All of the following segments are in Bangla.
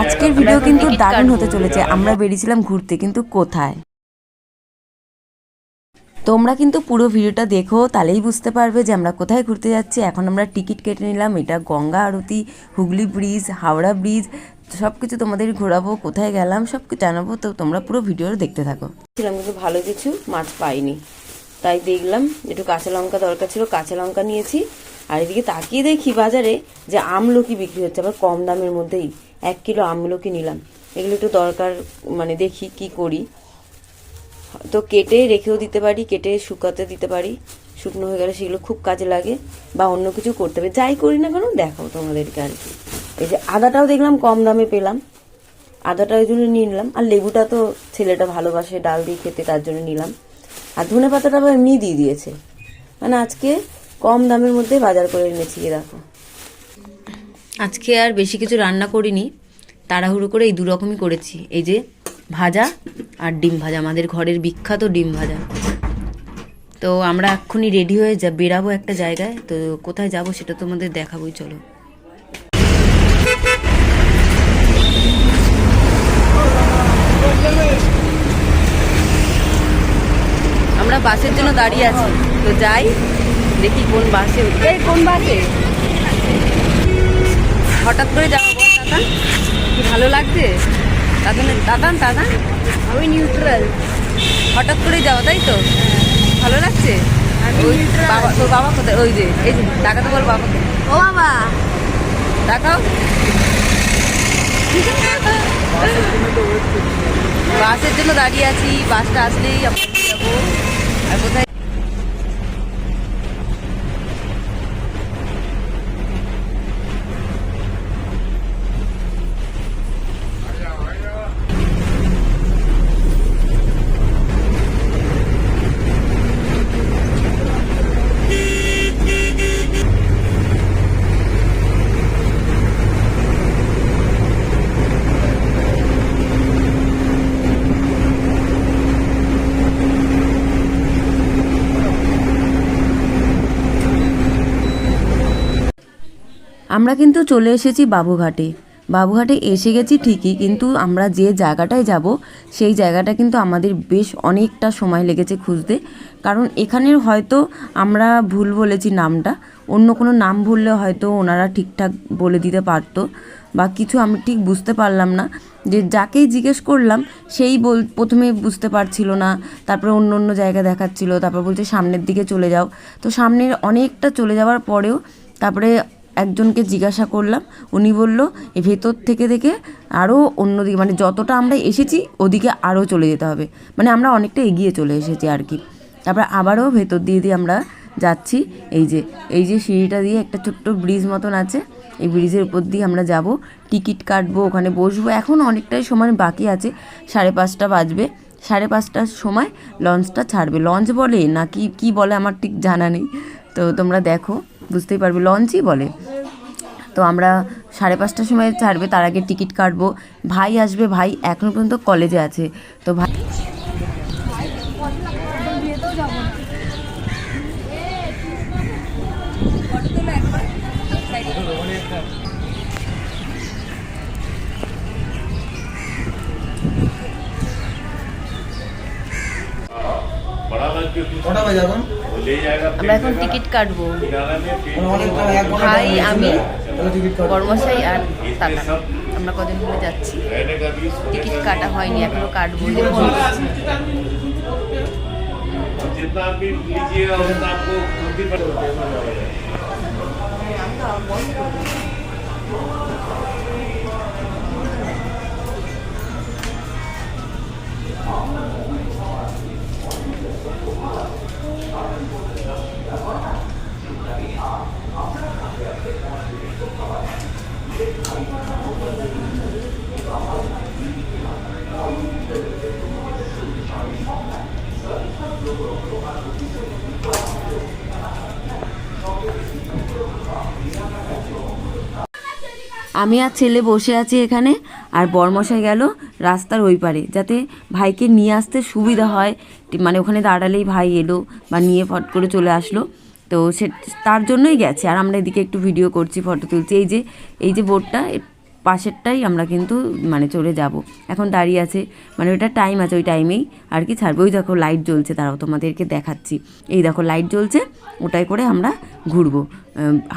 আজকের ভিডিও কিন্তু দারুণ হতে চলেছে। আমরা বেরিয়েছিলাম ঘুরতে কিন্তু কোথায়? তোমরা কিন্তু পুরো ভিডিওটা দেখো তাহলেই বুঝতে পারবে যে আমরা কোথায় ঘুরতে যাচ্ছি। এখন আমরা টিকিট কেটে নিলাম এটা গঙ্গা আরতি হুগলি ব্রিজ হাওড়া ব্রিজ সব কিছু তোমাদের ঘোরাবো কোথায় গেলাম সব কিছু জানাব। তো তোমরা পুরো ভিডিও দেখতে থাকো। ছিলাম কিন্তু ভালো কিছু মাছ পাইনি। তাই দেখলাম একটু কাঁচা লঙ্কা দরকার ছিল কাঁচা লঙ্কা নিয়েছি। আর এদিকে তাকিয়ে দেখি বাজারে যে আমলকি বিক্রি হচ্ছে আবার কম দামের মধ্যেই। এক কিলো আমলকি নিলাম। এগুলো একটু দরকার মানে দেখি কি করি। তো কেটে রেখেও দিতে পারি, কেটে শুকাতে দিতে পারি। শুকনো হয়ে গেলে সেগুলো খুব কাজে লাগে বা অন্য কিছু করতে হবে। যাই করি না কেন, দেখাও তোমাদেরকে আর কি। এই যে আদাটাও দেখলাম কম দামে পেলাম। আদাটা ওই জন্য নিয়ে নিলাম। আর লেবুটা তো ছেলেটা ভালোবাসে, ডাল দিয়ে খেতে তার জন্য নিলাম। আর ধনে পাতাটা আবার এমনি দিয়ে দিয়েছে। মানে আজকে কম দামের মধ্যে বাজার করে এনেছি দেখো। আজকে আর বেশি কিছু রান্না করিনি, তাড়াহুড়ো করে এই দুরকমই করেছি। এই যে ভাজা আর ডিম ভাজা, আমাদের ঘরের বিখ্যাত ডিম ভাজা। তো আমরা এক্ষুনি রেডি হয়ে যা বেরাবো একটা জায়গায়। তো কোথায় যাব সেটা তোমাদের দেখাবোই, চলো। আমরা বাসের জন্য দাঁড়িয়ে আছি। তো যাই, দেখি কোন বাসে কোন বাসে? হঠাৎ করে যাব দাদা কি ভালো লাগছে? দাদা দাদান দাদা আমি নিউট্রাল হঠাৎ করে যাওয়া তাই তো? ভালো লাগছে? ওই বাবা তোর বাবা কোথায়? ওই যে এই যে টাকা তো বল বাবাকে। ও বাবা। দেখাও। বাসের জন্য দাঁড়িয়ে আছি বাসটা আসলেই আমরা যাব। আর কোথায় আমরা কিন্তু চলে এসেছি বাবুঘাটে। বাবুঘাটে এসে গেছি ঠিকই, কিন্তু আমরা যে জায়গাটায় যাব, সেই জায়গাটা কিন্তু আমাদের বেশ অনেকটা সময় লেগেছে খুঁজতে। কারণ এখানের হয়তো আমরা ভুল বলেছি নামটা, অন্য কোনো নাম ভুললে হয়তো ওনারা ঠিকঠাক বলে দিতে পারতো বা কিছু আমি ঠিক বুঝতে পারলাম না। যে যাকেই জিজ্ঞেস করলাম, সেই বল, প্রথমে বুঝতে পারছিল না, তারপরে অন্য অন্য জায়গা দেখাচ্ছিল, তারপর বলছে সামনের দিকে চলে যাও। তো সামনের অনেকটা চলে যাওয়ার পরেও তারপরে একজনকে জিজ্ঞাসা করলাম, উনি বলল, এ ভেতর থেকে থেকে আরও অন্যদিকে মানে যতটা আমরা এসেছি, ওদিকে আরও চলে যেতে হবে। মানে আমরা অনেকটা এগিয়ে চলে এসেছি আর কি। তারপর আবারও ভেতর দিয়ে দিয়ে আমরা যাচ্ছি, এই যে এই যে সিঁড়িটা দিয়ে একটা ছোট্ট ব্রিজ মতন আছে, এই ব্রিজের উপর দিয়ে আমরা যাব। টিকিট কাটবো, ওখানে বসবো, এখন অনেকটাই সময় বাকি আছে, সাড়ে পাঁচটা বাজবে। সাড়ে পাঁচটার সময় লঞ্চটা ছাড়বে। লঞ্চ বলে না কি কী বলে আমার ঠিক জানা নেই, তো তোমরা দেখো। বুঝতেই পারবে, লঞ্চই বলে। তো আমরা সাড়ে পাঁচটার সময় ছাড়বে, তার আগে টিকিট কাটবো। ভাই আসবে, ভাই এখনও পর্যন্ত কলেজে আছে। তো ভাই আমরা এখন টিকিট কাটবো। ভাই, আমি। বর্মশাই আর আমরা কদিন ধরে যাচ্ছি। টিকিট কাটা হয়নি, এখনও কাটবো দেখুন আমি আর ছেলে বসে আছি এখানে আর বরমশাই গেল রাস্তার ওই পারে, যাতে ভাইকে নিয়ে আসতে সুবিধা হয়। মানে ওখানে দাঁড়ালেই ভাই এলো বা নিয়ে ফট করে চলে আসলো। তো সে, তার জন্যই গেছে। আর আমরা এদিকে একটু ভিডিও করছি ফটো তুলছি। এই যে এই যে বোর্ডটা পাশেরটাই আমরা কিন্তু মানে চলে যাব। এখন দাঁড়িয়ে আছে মানে ওটা টাইম আছে ওই টাইমেই আর কি ছাড়বে? ওই দেখো লাইট জ্বলছে। তারাও তোমাদেরকে দেখাচ্ছি। এই দেখো লাইট জ্বলছে, ওটাই করে আমরা ঘুরবো।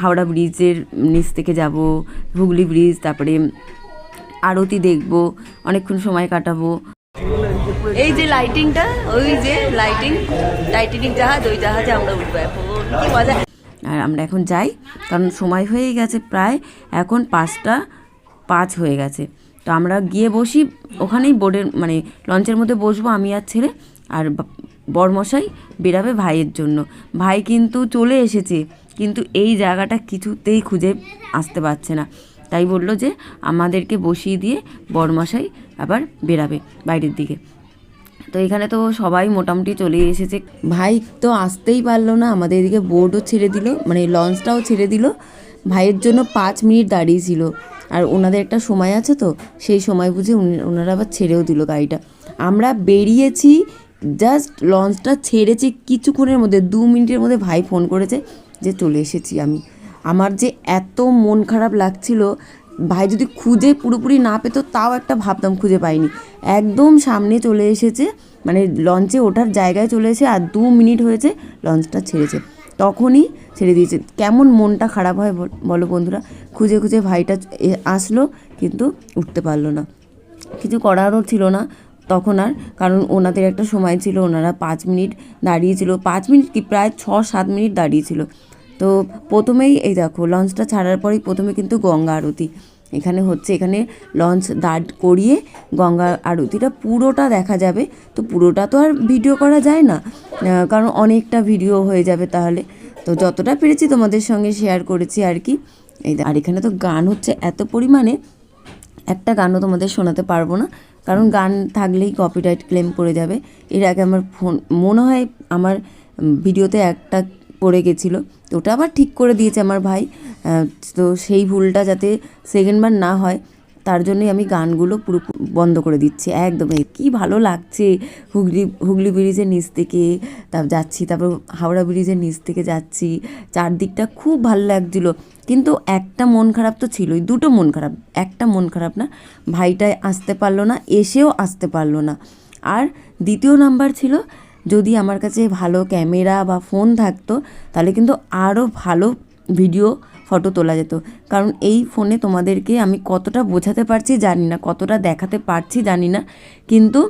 হাওড়া ব্রিজের নিচ থেকে যাব, হুগলি ব্রিজ তারপরে আরতি দেখব, অনেকক্ষণ সময় কাটাবো। এই যে লাইটিংটা ওই যে লাইটিং টাইটানিক জাহাজ, ওই জাহাজে আমরা উঠবো এখন। মজা। আর আমরা এখন যাই, কারণ সময় হয়ে গেছে প্রায়, এখন পাঁচটা পাঁচ হয়ে গেছে। তো আমরা গিয়ে বসি, ওখানেই বোর্ডের মানে লঞ্চের মধ্যে বসবো আমি আর ছেলে, আর বরমশাই বেরাবে ভাইয়ের জন্য। ভাই কিন্তু চলে এসেছে, কিন্তু এই জায়গাটা কিছুতেই খুঁজে আসতে পারছে না। তাই বলল যে আমাদেরকে বসিয়ে দিয়ে বরমশাই আবার বেরাবে বাইরের দিকে। তো এখানে তো সবাই মোটামুটি চলে এসেছে। ভাই তো আসতেই পারল না, আমাদের এদিকে বোর্ডও ছেড়ে দিল মানে লঞ্চটাও ছেড়ে দিল। ভাইয়ের জন্য পাঁচ মিনিট দাঁড়িয়েছিল, আর ওনাদের একটা সময় আছে তো, সেই সময় বুঝে ওনারা আবার ছেড়েও দিল গাড়িটা। আমরা বেরিয়েছি জাস্ট লঞ্চটা ছেড়েছি কিছুক্ষণের মধ্যে, দু মিনিটের মধ্যে ভাই ফোন করেছে যে চলে এসেছি আমি। আমার যে এত মন খারাপ লাগছিল, ভাই যদি খুঁজে পুরোপুরি না পেতো, তাও একটা ভাবতাম খুঁজে পাইনি। একদম সামনে চলে এসেছে মানে লঞ্চে ওঠার জায়গায় চলে এসে আর দু মিনিট হয়েছে লঞ্চটা ছেড়েছে। তখনই ছেড়ে দিয়েছে। কেমন মনটা খারাপ হয় বল- বন্ধুরা? খুঁজে খুঁজে ভাইটা আসলো, কিন্তু উঠতে পারল না। কিছু করারও ছিল না তখন আর, কারণ ওনাদের একটা সময় ছিল, ওনারা পাঁচ মিনিট দাঁড়িয়েছিল পাঁচ মিনিট কি? প্রায় ছ সাত মিনিট দাঁড়িয়েছিল তো প্রথমেই এই দেখো, লঞ্চটা ছাড়ার পরেই প্রথমে কিন্তু গঙ্গা আরতি। এখানে হচ্ছে, এখানে লঞ্চ দাঁড় করিয়ে গঙ্গা আরতিটা পুরোটা দেখা যাবে। তো পুরোটা তো আর ভিডিও করা যায় না কারণ অনেকটা ভিডিও হয়ে যাবে তাহলে। তো যতটা পেরেছি তোমাদের সঙ্গে শেয়ার করেছি আর কি। এই আর এখানে তো গান হচ্ছে এত পরিমাণে, একটা গানও তোমাদের শোনাতে পারব না। কারণ গান থাকলেই কপিরাইট ক্লেম করে যাবে। এর আগে আমার ফোন মনে হয় আমার ভিডিওতে একটা পড়ে গেছিল। তো ওটা আবার ঠিক করে দিয়েছে আমার ভাই। তো সেই ভুলটা যাতে সেকেন্ডবার না হয়, তার জন্যই আমি গানগুলো পুরো বন্ধ করে দিচ্ছি। একদম এই কি ভালো লাগছে। হুগলি হুগলি ব্রিজের নিচ থেকে তারপর যাচ্ছি, তারপর হাওড়া ব্রিজের নিচ থেকে যাচ্ছি। চারদিকটা খুব ভালো লাগছিল। কিন্তু একটা মন খারাপ তো ছিলই, দুটো মন খারাপ, একটা মন খারাপ না। ভাইটায় আসতে পারল না, এসেও আসতে পারল না। আর দ্বিতীয় নাম্বার ছিল যদি আমার কাছে ভালো ক্যামেরা বা ফোন থাকতো, তাহলে কিন্তু আরও ভালো ভিডিও ফটো তোলা যেত। কারণ এই ফোনে তোমাদেরকে আমি কতটা বোঝাতে পারছি জানি না, কতটা দেখাতে পারছি জানি না। কিন্তু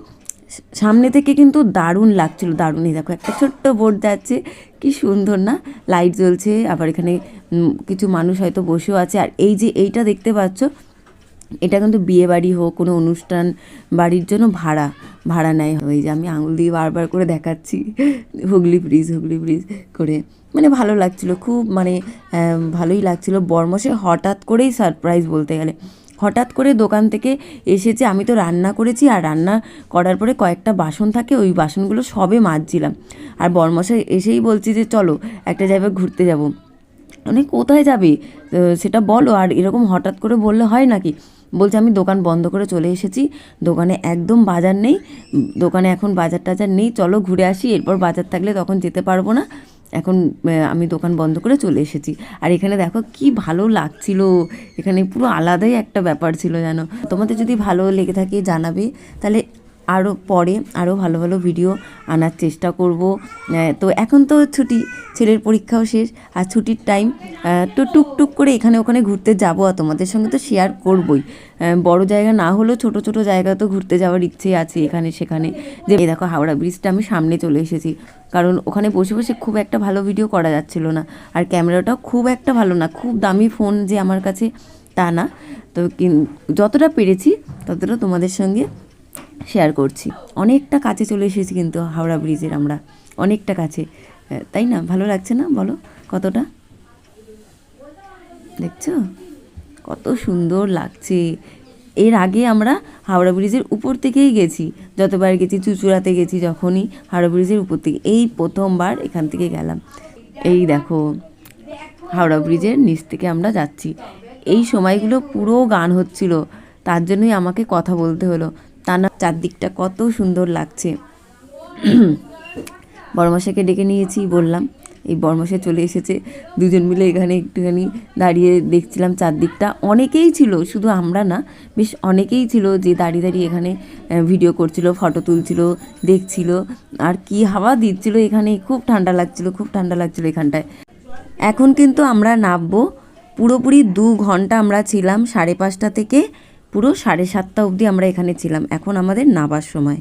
সামনে থেকে কিন্তু দারুণ লাগছিল দারুণই দেখো, একটা ছোট্ট বোর্ড যাচ্ছে, কি সুন্দর না? লাইট জ্বলছে, আবার এখানে কিছু মানুষ হয়তো বসেও আছে। আর এই যে এইটা দেখতে পাচ্ছ এটা কিন্তু বিয়ে বাড়ি হোক, কোনো অনুষ্ঠান বাড়ির জন্য ভাড়া ভাড়া নেয়। ওই যে আমি আঙুল দিয়ে বারবার করে দেখাচ্ছি, হুগলি ব্রিজ হুগলি ব্রিজ করে। মানে ভালো লাগছিল, খুব মানে ভালোই লাগছিল। বর্মসে হঠাৎ করেই সারপ্রাইজ বলতে গেলে। হঠাৎ করে দোকান থেকে এসেছে, আমি তো রান্না করেছি আর রান্না করার পরে কয়েকটা বাসন থাকে, ওই বাসনগুলো সবে মাজছিলাম। আর বর্মশাই এসেই বলছি যে, চলো, একটা জায়গায় ঘুরতে যাব। মানে কোথায় যাবে? সেটা বলো। আর এরকম হঠাৎ করে বললে হয় নাকি? বলছে, আমি দোকান বন্ধ করে চলে এসেছি। দোকানে একদম বাজার নেই। দোকানে এখন বাজার টাজার নেই। চলো ঘুরে আসি। এরপর বাজার থাকলে তখন যেতে পারব না। এখন আমি দোকান বন্ধ করে চলে এসেছি। আর এখানে দেখো কি ভালো লাগছিল। এখানে পুরো আলাদাই একটা ব্যাপার ছিল জানো তোমাদের যদি ভালো লেগে থাকে জানাবে, তাহলে আরও পরে আরও ভালো ভালো ভিডিও আনার চেষ্টা করব। তো এখন তো ছুটি। ছেলের পরীক্ষাও শেষ আর ছুটির টাইম তো টুকটুক করে এখানে ওখানে ঘুরতে যাব আর তোমাদের সঙ্গে তো শেয়ার করবই। বড় জায়গা না হলেও ছোট ছোট জায়গা তো ঘুরতে যাওয়ার ইচ্ছে আছে এখানে সেখানে। যে দেখো হাওড়া ব্রিজটা আমি সামনে চলে এসেছি। কারণ ওখানে বসে বসে খুব একটা ভালো ভিডিও করা যাচ্ছিল না। আর ক্যামেরাটাও খুব একটা ভালো না, খুব দামি ফোন যে আমার কাছে তা না। তো যতটা পেরেছি ততটা তোমাদের সঙ্গে শেয়ার করছি। অনেকটা কাছে চলে এসেছি কিন্তু হাওড়া ব্রিজের আমরা, অনেকটা কাছে। তাই না? ভালো লাগছে না? বলো, কতটা? দেখছ? কত সুন্দর লাগছে। এর আগে আমরা হাওড়া ব্রিজের উপর থেকেই গেছি। যতবার গেছি চুচুড়াতে গেছি, যখনই হাওড়া ব্রিজের উপর থেকে। এই প্রথমবার এখান থেকে গেলাম। এই দেখো, হাওড়া ব্রিজের নিচ থেকে আমরা যাচ্ছি। এই সময়গুলো পুরো গান হচ্ছিল। তার জন্যই আমাকে কথা বলতে হলো। তা না, চারদিকটা কত সুন্দর লাগছে। বড়মশাইকে ডেকে নিয়েছি, বললাম, এই বর্মাসে চলে এসেছে। দুজন মিলে এখানে একটুখানি দাঁড়িয়ে দেখছিলাম চারদিকটা। অনেকেই ছিল, শুধু আমরা না, বেশ অনেকেই ছিল যে দাঁড়িয়ে দাঁড়িয়ে এখানে ভিডিও করছিল ফটো তুলছিল, দেখছিল। আর কি হাওয়া দিচ্ছিল এখানে, খুব ঠান্ডা লাগছিল, খুব ঠান্ডা লাগছিল এখানটায়। এখন কিন্তু আমরা নামবো। পুরোপুরি দু ঘণ্টা আমরা ছিলাম, সাড়ে পাঁচটা থেকে পুরো সাড়ে সাতটা অবধি আমরা এখানে ছিলাম। এখন আমাদের নাবার সময়।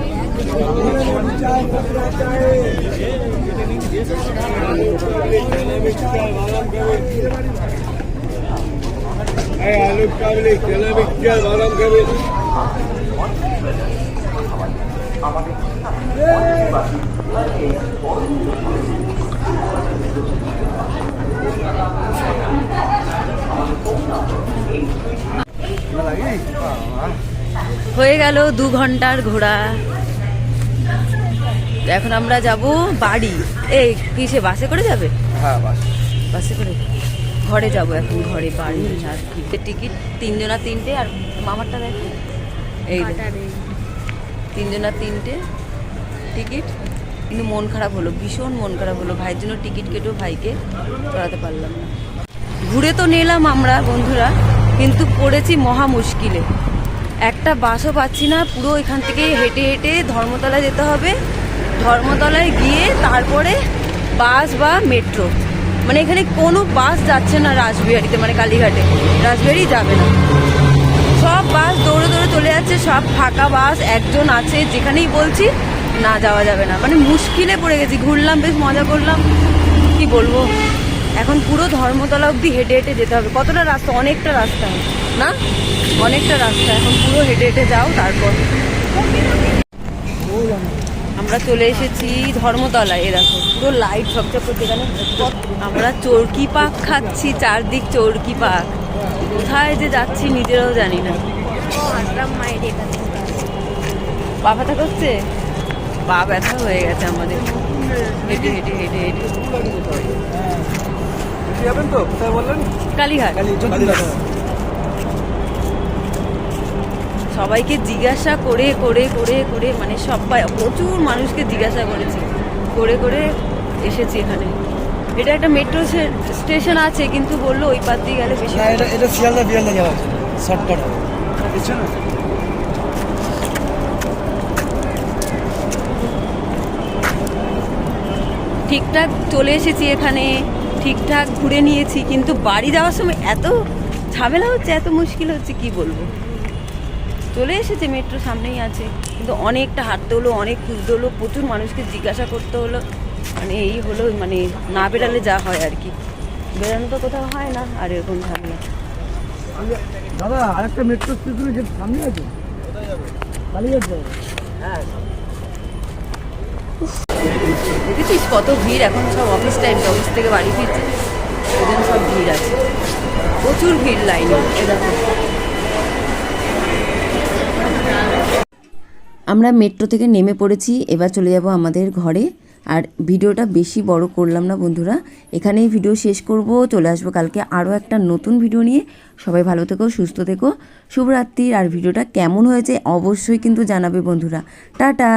হয়ে গেল দু ঘণ্টার ঘোড়া। এখন আমরা যাব বাড়ি। এই কিসে বাসে করে যাবে? হ্যাঁ বাসে। করে? ঘরে যাব এখন ঘরে বাড়ি আর টিকিট তিনজনা তিনটে আর মামারটা দেখো। এই। তিনজনা তিনটে টিকিট। কিন্তু মন খারাপ হলো ভীষণ মন খারাপ হলো। ভাইয়ের জন্য টিকিট কেটেও ভাইকে চড়াতে পারলাম না। ঘুরে তো নিলাম আমরা বন্ধুরা কিন্তু পড়েছি মহা মুশকিলে। একটা বাসও পাচ্ছি না পুরো এখান থেকে হেঁটে হেঁটে ধর্মতলায় যেতে হবে। ধর্মতলায় গিয়ে তারপরে বাস বা মেট্রো। মানে এখানে কোনো বাস যাচ্ছে না রাসবিহারিতে মানে কালীঘাটে। রাসবিহারি যাবে না। সব বাস দৌড়ে দৌড়ে চলে যাচ্ছে, সব ফাঁকা বাস, একজন আছে, যেখানেই বলছি, না যাওয়া যাবে না। মানে মুশকিলে পড়ে গেছি, ঘুরলাম, বেশ মজা করলাম। কি বলব? এখন পুরো ধর্মতলা অবধি হেঁটে হেঁটে যেতে হবে। কতটা রাস্তা? অনেকটা রাস্তা। না? অনেকটা রাস্তা। এখন পুরো হেঁটে হেঁটে যাও, তারপর। আমরা চলে এসেছি ধর্মতলায় এ দেখো। পুরো লাইট ঝকঝক করছে এখানে আমরা চরকি পাক খাচ্ছি চারদিক চরকি পাক। কোথায় যে যাচ্ছি নিজেরাও জানি না। পা ব্যথা করছে? পা ব্যথা হয়ে গেছে আমাদের। হেঁটে হেঁটে হেঁটে হেঁটে। বললেন? কালীঘাট কালী সবাইকে জিজ্ঞাসা করে করে করে করে মানে সবাই প্রচুর মানুষকে জিজ্ঞাসা করেছি। করে করে এসেছি এখানে। এটা একটা মেট্রো স্টেশন আছে কিন্তু বলল ওই পার দিয়ে গেলে বেশি এটা এটা শিয়ালদা বিয়ালদা যাওয়া শর্টকাট বুঝছ না? ঠিকঠাক চলে এসেছি এখানে ঠিকঠাক ঘুরে নিয়েছি কিন্তু বাড়ি যাওয়ার সময় এত ঝামেলা হচ্ছে এত মুশকিল হচ্ছে কি বলব? চলে এসেছে মেট্রো সামনেই আছে। কিন্তু অনেকটা হাঁটতে হলো অনেক খুঁজতে হলো প্রচুর মানুষকে জিজ্ঞাসা করতে হলো। মানে এই হলো মানে না বেরালে যা হয় আর কি। বেরানো তো কোথাও হয় না আর এরকম ঝামেলা। দাদা আরেকটা মেট্রো স্টেশনে যে সামনে আছে। কালীঘাট দেখেছিস কত ভিড়? এখন সব অফিস টাইম অফিস থেকে বাড়ি ফিরছে ওই সব ভিড় আছে। প্রচুর ভিড় লাইনে এ। আমরা মেট্রো থেকে নেমে পড়েছি, এবার চলে যাব আমাদের ঘরে। আর ভিডিওটা বেশি বড় করলাম না বন্ধুরা, এখানেই ভিডিও শেষ করব। চলে আসব কালকে আরও একটা নতুন ভিডিও নিয়ে। সবাই ভালো থেকো, সুস্থ থেকো। শুভরাত্রির। আর ভিডিওটা কেমন হয়েছে অবশ্যই কিন্তু জানাবে বন্ধুরা। টাটা!